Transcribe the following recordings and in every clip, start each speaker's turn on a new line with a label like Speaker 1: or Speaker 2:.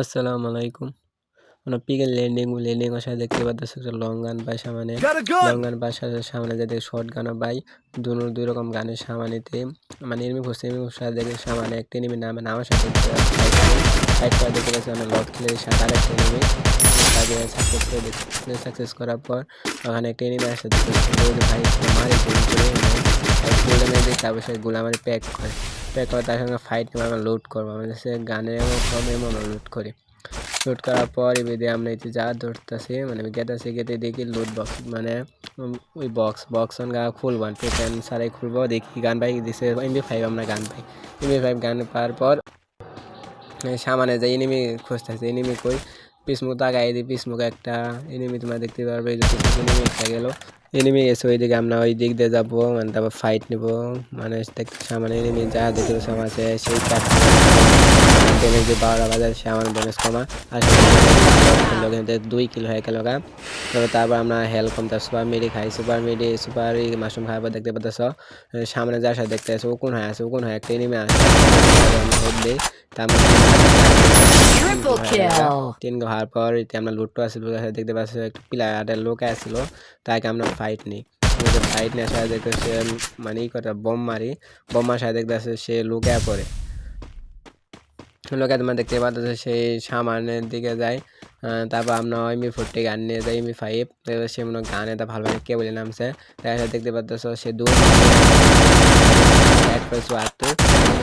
Speaker 1: আসসালামু আলাইকুম। আমরা পিকের ল্যান্ডিং ল্যান্ডিং সাথে দেখতে পাচ্ছি একটা লং গান পাই সামনে লং গান পাই সাথে সামনে যেতে শর্ট গানও পাই দুনো দুই রকম গানের সামানিতে মানে এনিমি খুঁজছে এনিমি সাথে দেখে সামনে একটা এনিমি নামে আমার সাথে ফাইট করে দেখতে পাচ্ছি আমরা লক খেলে সাথে আরেকটা এনিমি তাকে সাকসেস করে দেখতে সাকসেস করার পর ওখানে একটা এনিমি আসে। দেখতে ভাই মারে গুলি করে তারপর সে গোলামারি প্যাক করে। করে তার সঙ্গে ফাইট করে আমরা লুট করব। আমাদের সে গানের কম এমন লুট করি। লুট করার পর এবারে আমরা এতে যা ধরতেছি মানে গেতাছি, গেতে দেখি লুট বক্স মানে ওই বক্স বক্স গা খুলবো টেন সারাই খুলবো, দেখি গান পাই, দিছে এমবি ফাইভ আমরা গান পাই। এমবি ফাইভ গান পাওয়ার পর সামানে সামনে যে এনিমি খুঁজতেছে এনিমি কই? পিসমুখ তাকাই দিই পিসমুখ একটা এনিমি তোমরা দেখতে পারবে এনিমি একটা গেল। এনিমি এসে ওই দিকে আমরা ওই দিক দিয়ে যাব মানে তারপর ফাইট নিবো মানে সামনে এনিমি যা দেখতে সব আছে সেই যে বারোটা বাজার সে আমার ড্যামেজ কমা আর দুই কিলো হয়ে গেল তবে তারপর আমরা হেল কমতা সুপার মিডি খাই। সুপার মিডি সুপার মাশরুম পর দেখতে পাচ্ছ সামনে যার সাথে দেখতে আছে উকুন হয়ে আছে উকুন হয়ে একটা এনিমি আছে
Speaker 2: Triple kill.
Speaker 1: তিন হওয়ার পর এতে আমরা লুটটো আসছিল দেখতে পাচ্ছি একটা প্লেয়ারের লোক আসছিল তাকে আমরা ফাইট নিই। ফাইট নিয়ে আসা দেখতে সে মানে ই কথা বোম মারি বোম মার সাথে দেখতে সে লুকে পড়ে। লোকে তোমরা দেখতে পাচ্ছ সেই সামানের দিকে যায় তারপর আমরা এমবি ফোরটি গান নিয়ে যাই এমবি ফাইভ সে মনে হয় গানে তা ভালো কে বলে নামছে। তার সাথে দেখতে পাচ্ছ সে দু এক পেয়েছে আত্ম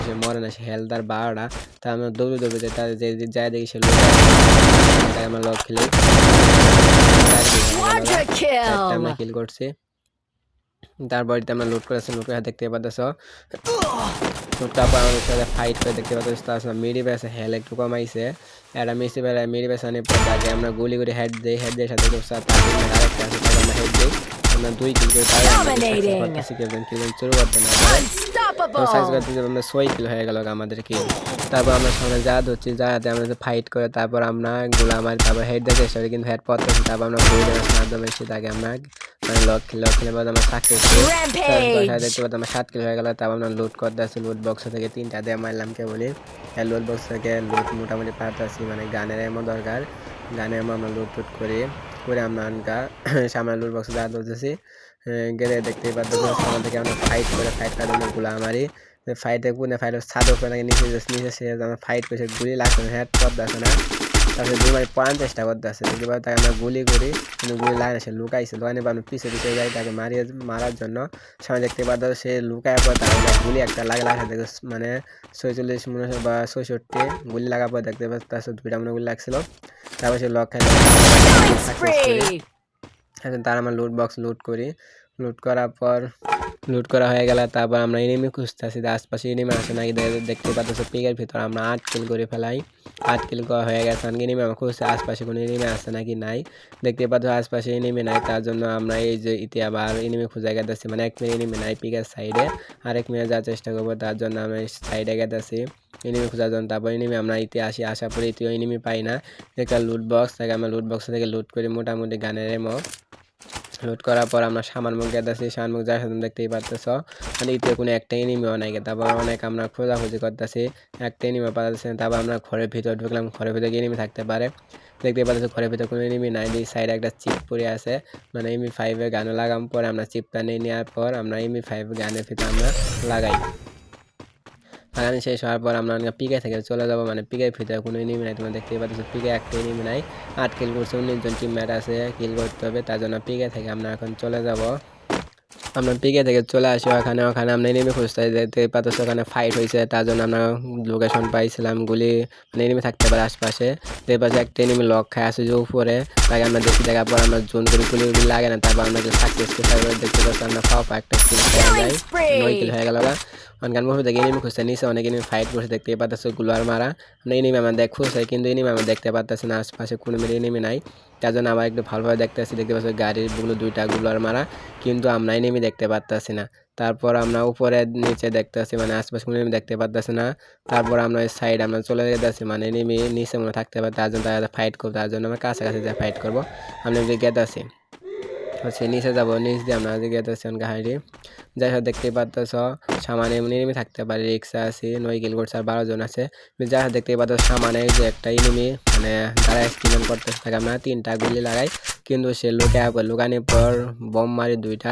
Speaker 1: সে মরে না সে হেলথ আর বারোটা। তা আমরা দৌড়ে দৌড়ে যাই তার যে যায় দেখি সে লোক তাই আমরা লক খেলি। আমরা. কিল করছি। তারপর এতে আমরা লুট করেছি লুট করে দেখতে পাচ্ছ তারপর আমাদের সাথে ফাইট করে দেখতে পাচ্ছ তার মেরি বেসে হেল একটু কমাইছে। একটা মিসি মেরি বেসে আনে পর তাকে আমরা গুলি করে হেড দিই হেড দিয়ে সাথে আমরা হেড দিই আমরা দুই কিল করে কিল শুরু করতে না তো সাইজ আমরা কিলো হয়ে গেল আমাদের কি তারপর আমরা সামনে যা ধরছি যাতে আমরা ফাইট করে তারপর আমরা গোলা মারি তারপর হেড চেষ্টা কিন্তু হেড পড়তেছি তারপর আমরা গুলি দেওয়ার মাধ্যমে এসে তাকে আমরা মানে লক খেলে লক খেলে আমরা দেখতে আমরা সাত কিলো হয়ে গেল তারপর আমরা লুট করতে আসছি লুট বক্স থেকে তিনটা দিয়ে মারলাম কে বলি? লুট বক্স থেকে লুট মোটামুটি পাঠাচ্ছি মানে গানের এমন দরকার। গানের আমরা লুট টুট করি করে আমরা সামনে লুট বক্সে যা ধরতেছি গেলে দেখতে সামনে থেকে আমরা ফাইট করে ফাইট কাটে গুলা মারি ফাইটে কোনে ফাইট ছাদ উপরে নাকি নিচে নিচে সে আমরা ফাইট করছে গুলি লাগছে না হেড করতে আসে না। তারপরে দুই মারি পড়ানোর চেষ্টা করতে আসে পাচ্ছি তাকে আমরা গুলি করি কিন্তু গুলি লাগে সে লুকাইছে। লুকানি বা পিছিয়ে পিছিয়ে যাই তাকে মারিয়ে মারার জন্য। সামনে দেখতে পাচ্ছ সে লুকায় পর তাকে গুলি একটা লাগে লাগে দেখে মানে ছয়চল্লিশ মনে হয় বা ছয়ষট্টি গুলি লাগার পর দেখতে পাচ্ছ তার সাথে দুইটা মনে গুলি লাগছিল। তারপর সে লক খাই
Speaker 2: Killing spree.
Speaker 1: এখন তার আমরা লুট বক্স লুট করি। লুট করার পর লুট করা হয়ে গেলে তারপর আমরা এনিমি খুঁজতেছি। আশপাশে এনিমি আসে নাকি দেখতে পাচ্ছ পিকের ভিতর আমরা আট কিল করে ফেলাই। আট কিল করা হয়ে গেছে। এনিমি আমরা আশপাশে কোনো এনিমি আসে নাকি নাই। দেখতে পাচ্ছ আশপাশে এনিমি নাই, তার জন্য আমরা এই যে ইতি আবার এনিমি খুঁজে গেতেছি। মানে এক মিনিট এনিমি নাই পিকের সাইডে আরেক মিনিট যাওয়ার চেষ্টা করব, তার জন্য আমরা সাইডে গেতেছি। এনিমি খোঁজার জন্য। তারপর এনিমি আমরা ইতি আসি, আসার পরে ইতিও এনিমি পাই না। একটা লুট বক্স থাকে, আমরা লুট বক্স থেকে লুট করি মোটামুটি গানের এমো লুট করার পর আমরা সামান মুখ গেতেছি সামান মুখ যার সাথে দেখতেই পারতেছ। মানে ইতে কোনো একটা এনিমিও নাই। তারপর অনেক আমরা খোঁজাখুঁজি করতেছি। একটা এনিমি পাঠাচ্ছি তারপর আমরা ঘরের ভিতর ঢুকলাম। ঘরের ভিতরে এনিমি থাকতে পারে। দেখতে পাচ্ছি ঘরের ভিতরে কোনো এনিমি নাই। এই সাইডে একটা চিপ পড়ে আছে। মানে এমি ফাইভে গানে লাগাম পরে আমরা চিপটা নিয়ে নেওয়ার পর আমরা এমি ফাইভ গানের ভিতরে আমরা লাগাই। লাগানো শেষ হওয়ার পর আমরা পিকে থেকে চলে যাব মানে পিকের ভিতরে কোনো এনিমি নাই। তোমরা দেখতেই পাচ্ছ পিকে একটা এনিমি নাই। আট কিল করছে উনিশ জন টিম ম্যাট আছে কিল করতে হবে তার জন্য পিকে থেকে আমরা এখন চলে যাব। আমরা পিকে থেকে চলে আসি ওখানে ওখানে আমরা এনিমি খুঁজতে দেখতে পাচ্ছ ওখানে ফাইট হয়েছে তার জন্য আমরা লোকেশন পাইছিলাম গুলি মানে এনিমি থাকতে পারে আশপাশে। দেখতে পাচ্ছি একটা এনিমি লক খায় আছে যে উপরে তাকে আমরা দেখি দেখার পর আমরা জোন করে গুলি গুলি লাগে না তারপর আমরা সাকসেস দেখতে পাচ্ছি আমরা পাওয়া একটা কিল নয় কিল হয়ে গেল মুভি দেখে এনিমি খুঁজছে নিচে অনেক এনিমি ফাইট করছে দেখতে পাচ্ছগুলার মারা। আমরা এনিমি আমরা খুঁজছে কিন্তু এনিমি আমরা দেখতে পাচ্ছি না, আশপাশে কোনো মেরে এনিমি নাই। তার জন্য আবার একটু ভালোভাবে দেখতে পাচ্ছি দেখতে পাচ্ছি গাড়ির বুকলো দুইটা গুলার মারা, কিন্তু আমরা এনিমি দেখতে পাচ্ছি না। তারপর আমরা উপরে নিচে দেখতে পাচ্ছি মানে আশপাশে কোনো এনিমি দেখতে পাচ্ছি না। তারপর আমরা সাইড আমরা চলে যেতে যেতেছি মানে এনিমি নিচে মনে থাকতে পারে তার জন্য তারা ফাইট করব, তার জন্য আমরা কাছাকাছি যা ফাইট করব, আমরা গেতাছি। হচ্ছে, নিচে যাব, নিচ দিয়ে আমরা দিকে যেতেছি গাড়ি যাই হোক দেখতে পাচ্ছ সামানে এনিমি থাকতে পারে, রিক্সা আছে নয় কিল করছে, আর বারো জন আছে। যাই হোক দেখতে পাচ্ছ সামানে যে একটা এনিমি মানে তারা এক্সপেরিমেন্ট করতেছে, তাকে আমরা তিনটা গুলি লাগাই। কিন্তু সে লুকে লুকানোর পর বম মারি দুইটা।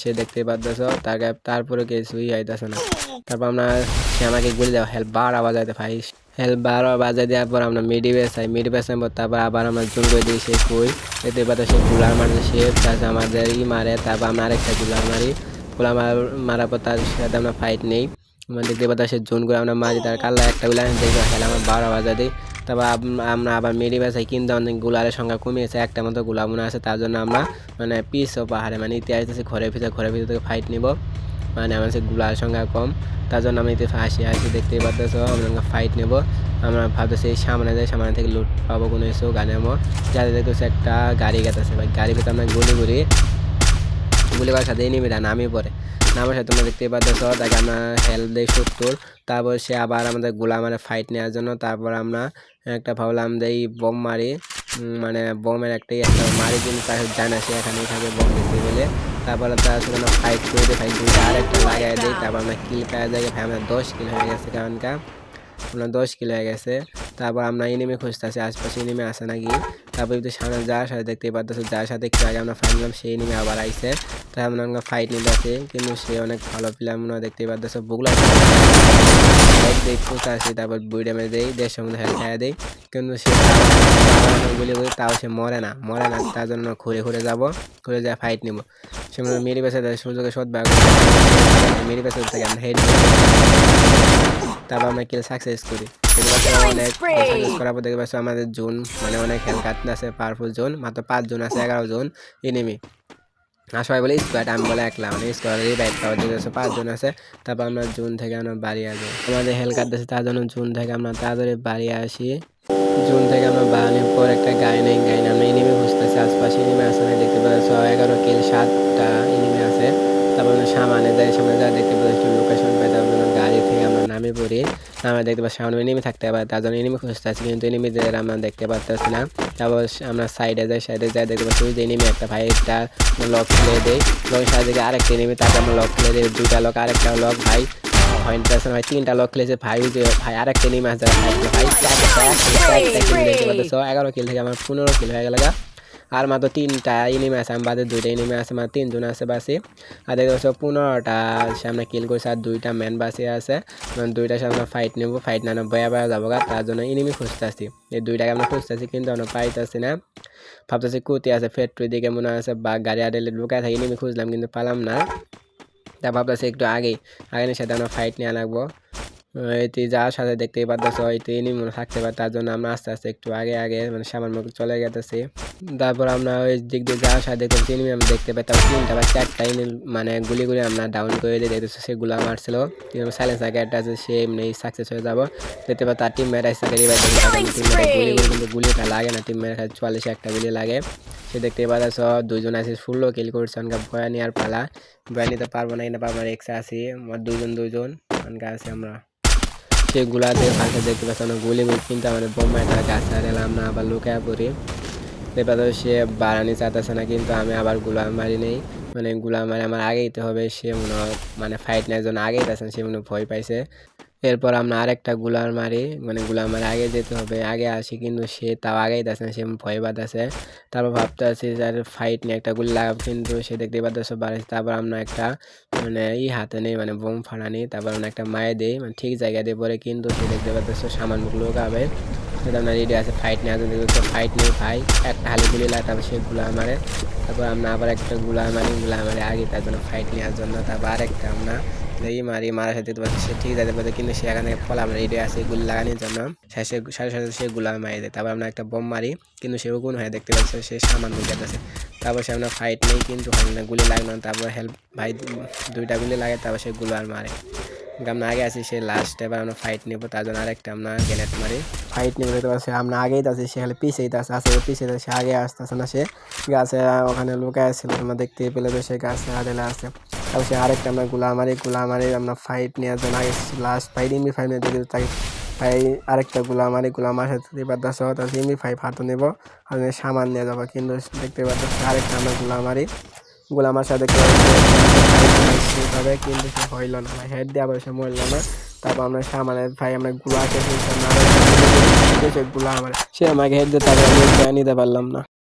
Speaker 1: সে দেখতে পাচ্ছ তাকে তারপরে কিছুই আইতেছে না। তারপর আমরা, সে আমাকে গুলি দেওয়া হেল্প বার আওয়াজ আইতে ভাই হেল্প বার বাজায় দেওয়ার পর আমরা মিডি বেসাই মিডি বেসাই তারপর আবার আমরা জুম করে দিই সে কই দেখতে পাচ্ছ সে গুলার মারছে সে প্লাস আমাদের ই মারে, তারপর আমরা আরেকটা গুলার মারি। গুলা মার, মারার পর তার সাথে আমরা ফাইট নেই। আমরা দেখতে পাচ্ছি সে জুন করে আমরা মারি, তার কাল্লা একটা গুলা দেখবে খেলা আমরা বারো বাজা দিই। তারপর আমরা আবার মেরি বেসাই কিন্তু অনেক গুলারের সংখ্যা কমিয়েছে, একটা মতো গুলা মনে আছে, তার জন্য আমরা মানে পিস ও পাহাড়ে মানে ইতিহাস ঘরের ভিতরে, ঘরের ভিতর ফাইট নিব। মানে আমারগুলার সংখ্যা কম, তার জন্য আমি এতে হাসি হাসি দেখতেই পাচ্ছ আমরা ফাইট নেব। আমরা ভাবতেছি সামনে যাই, সামনে থেকে লুট পাবো কোনো এসেও গানে আমার যাতে দেখতেছি একটা গাড়ি গেতেছে, ভাই। গাড়ির ভিতরে আমরা গুলি করি। গুলি করার সাথে এনিমিটা নামি পড়ে। নামার সাথে তোমরা দেখতেই পাচ্ছ তাকে আমরা হেল্প দিই সত্তর। তারপর সে আবার আমাদের গোলা মানে ফাইট নেওয়ার জন্য, তারপর আমরা একটা ভাবলাম যে এই বোম মারি মানে বোমের একটাই একটা মারি, কিন্তু তার জানা সে এখানেই থাকে বোম দিতে বলে তারপরে তার সাথে আমরা ফাইট করে দিই ফাইট দুইটা আরেকটা লাগাই দিই তারপর আমরা কিল পাওয়া যায় ভাই আমরা দশ কিল হয়ে গেছে কারণকা আমরা দশ কিলো হয়ে গেছে। তারপর আমরা এনিমি খুঁজতেছি আশপাশে এনিমি আসে নাকি? তারপর যদি সামনে যার সাথে দেখতে পাচ্ছি যার সাথে একটু আগে আমরা ফাইট নিলাম সেই এনিমি আবার আইসে তাই আমরা আমরা ফাইট নিতে আছি কিন্তু সে অনেক ভালো প্লেয়ার মনে হয় দেখতে পাচ্ছি বুগলা দেই খুঁজতেছি তারপর বুড়ি ড্যামেজ দেই দেড়শো মধ্যে খাইয়া দেই কিন্তু সে গুলি করি তাও সে মরে না মরে না তার জন্য ঘুরে ঘুরে যাব ঘুরে যায় ফাইট নিব। সে মনে মেরি পেছে সুযোগে সৎ ব্যাগ মেরি পেছে থেকে আমরা হেড তারপর আমরা কিল সাকসেস করি। অনেক সাকসেস করার পর দেখতে পাচ্ছ আমাদের জোন মানে অনেক হেল কাটতে আছে পাওয়ারফুল জোন মাত্র পাঁচ জন আছে এগারো জন এনিমি আর সবাই বলে স্কোয়াড আমি বলে একলা মানে স্কোয়াড রিভাইভ পাওয়ার দিকে আছে পাঁচজন আছে। তারপর আমরা জুন থেকে আমরা বাড়ি আসব। আমাদের হেল কাটতেছে তার জন্য জুন থেকে আমরা তাড়াতাড়ি বাড়ি আসি। জুন থেকে আমরা বাড়ানোর পর একটা গাড়ি নেই আমরা এনিমি খুঁজতেছি আশপাশে এনিমি আছে না দেখতে পাচ্ছ এগারো কিল সাতটা এনিমি আছে তারপর সামনে যাই সামনে যা দেখতে পাচ্ছি লোকেশন পাই তারপর গাড়ি থেকে আমরা নামে পড়ি আমরা দেখতে পাচ্ছি সামনে এনিমি থাকতে পারে তার জন্য এনিমি খুঁজতেছি কিন্তু এনিমিদের আমরা দেখতে পাচ্ছি না তারপর আমরা সাইডে যাই সাইডে যাই দেখতে পাচ্ছি যে এনিমি একটা ভাই একটা লক খুলে দেয় লকের সাইডে দিকে আরেকটা এনিমি তাকে আমরা লক খুলে দিই দুইটা লক আরেকটা লক ভাই ভাই তিনটা লক খেলেছে ভাই যে ভাই আরেকটা এনিমি আছে ভাই এগারো কিল থেকে আমার পনেরো কিল হয়ে গেল। আর মাত্র তিনটা এনিমি আছে আমার বাদে দুইটা এনিমি আছে মানে তিনজন আছে বাসে আর দেখতে পাচ্ছ পনেরোটা সামনে কিল করছে আর দুইটা ম্যান বাসে আছে মানে সাথে আমরা ফাইট নেব ফাইট না বয়া বয়া যাব তার জন্য এনিমি খুঁজতেছি এই দুইটাকে আমরা খুঁজতেছি কিন্তু আমরা পাইতেছি না ভাবতেছি কুতি আছে ফ্যাক্টরি দিকে মনে আছে বা গাড়ি আডেলে লুকায় থাকি এনিমি খুঁজলাম কিন্তু পালাম না তা ভাবতেছি একটু আগেই আগের সাথে আমরা ফাইট নেওয়া লাগবো এতে যাওয়ার সাথে দেখতেই পাচ্ছ এতে এনিমি মনে থাকতে পারে তার জন্য আমরা আস্তে আস্তে একটু আগে আগে মানে সামান্য চলে গেতেছি। তারপর আমরা ওই দিক দিয়ে যাওয়ার সাথে দেখতে এনিমি আমি দেখতে পাই তারপর তিনটা বা চারটা enemy মানে গুলি গুলি আমরা ডাউন করে দিয়ে দেখতেছি সেগুলো মারছিল। সাইলেন্স আগে একটা আছে সে এমনি সাকসেস হয়ে যাব। দেখতে পাই তার টিম গুলি কিন্তু গুলিটা লাগে না টিম মেট চুয়াল্লিশে একটা গুলি লাগে। সে দেখতে পাচ্ছ দুজন আছে ফুলও কিল করছে অনকা ভয়া নেওয়ার পালা। ভয়া নিতে পারব না কিনা পারব না এক্সা আছি। আমার দুজন দুজন অনকা আছে আমরা। সেগুলাতে পাশে দেখতে পাচ্ছি, আমরা গুলি কিন্তু আমাদের বোম্বাই তারা আর এলাম না, আবার লুকায় পড়ি। এবার সে বাড়ানি চাইতেছে না, কিন্তু আমি আবারগুলা মারি নেই। মানে গুলা মারি আমার আগেইতে হবে, সে মনে হয় মানে ফাইট নেওয়ার জন্য আগেই তাছেন সে মনে ভয় পাইছে। এরপর আমরা আরেকটা গুলার মারি মানে গুলা মারি আগে যেতে হবে, আগে আসি, কিন্তু সে তাও আগেই যাচ্ছে সে ভয় পাচ্ছে তারপর ভাবতে আছি যার ফাইট নিয়ে একটা গুলি লাগাব। কিন্তু সে দেখতে পাচ্ছে বাড়াইছে তারপর আমরা একটা মানে ই হাতে নেই মানে বোম ফাড়ানি তারপর আমরা একটা মায়ে দিই মানে ঠিক জায়গা দিয়ে পরে, কিন্তু সে দেখতে পাচ্ছে সামান্য লোকাবে। সেটা আমরা রেডি আছে ফাইট নেওয়ার জন্য ফাইট নিয়ে ভাই। একটা হালি গুলি তারপর সে গুলা মারে। তারপর আমরা আবার একটা গুলা মারি গুলা মারি আগে তার জন্য ফাইট নেওয়ার জন্য। তারপর আরেকটা আমরা এই মারি, মারার সাথে দেখতে সে ঠিক যাতে পারে কিন্তু সে এখানে ফল আমরা রেডি আছে, গুলি লাগানোর জন্য। শেষে সাথে সাথে সে গুলা মারি দেয় তারপর আমরা একটা বোম মারি, কিন্তু সে কোন হয়ে দেখতে পাচ্ছি, সে সামান্য গেছে তারপর সে আমরা ফাইট নেই, কিন্তু হয় না গুলি লাগল না, তারপর হেল্প ভাই দুইটা গুলি লাগে তারপর সে গুলো আর মারে। আমরা আগে আছি, সে লাস্ট এবার আমরা ফাইট নেব, তার জন্য আরেকটা আমরা গ্রেনেড মারি। ফাইট নেব, দেখতে পাচ্ছি, আমরা আগেই আছি, সে খালি পিছিয়ে আছে আসে পিছিয়ে সে আগে আসতেছে না, সে গাছে, ওখানে লুকায় ছিল তোমরা দেখতে পেলে তো সে গাছে আড়েলে আছে। তারপর আরেকটা আমরা গুলা মারি গুলা মারি আমরা ফাইট নেওয়ার জন্য আগে লাস্ট ফাইট এমনি ফাইভ নিয়ে দেখি তাকে ভাই আরেকটা গুলাম আর গুলাম আমার সাথে দেখতে পারতেছ তাহলে এমনি ফাইভ হাতে নেব। আর সামান নিয়ে যাব, কিন্তু দেখতে পারতেছ আরেকটা আমরা গুলামারি, গুলামার সাথে কিন্তু সে হইল না। ভাই হেড দিয়ে আবার সে মরল না। তারপর আমরা সামানের ভাই, আমরা গুলাকে গুলা আমার সে আমাকে হেড দিয়ে তারপরে নিতে পারলাম না।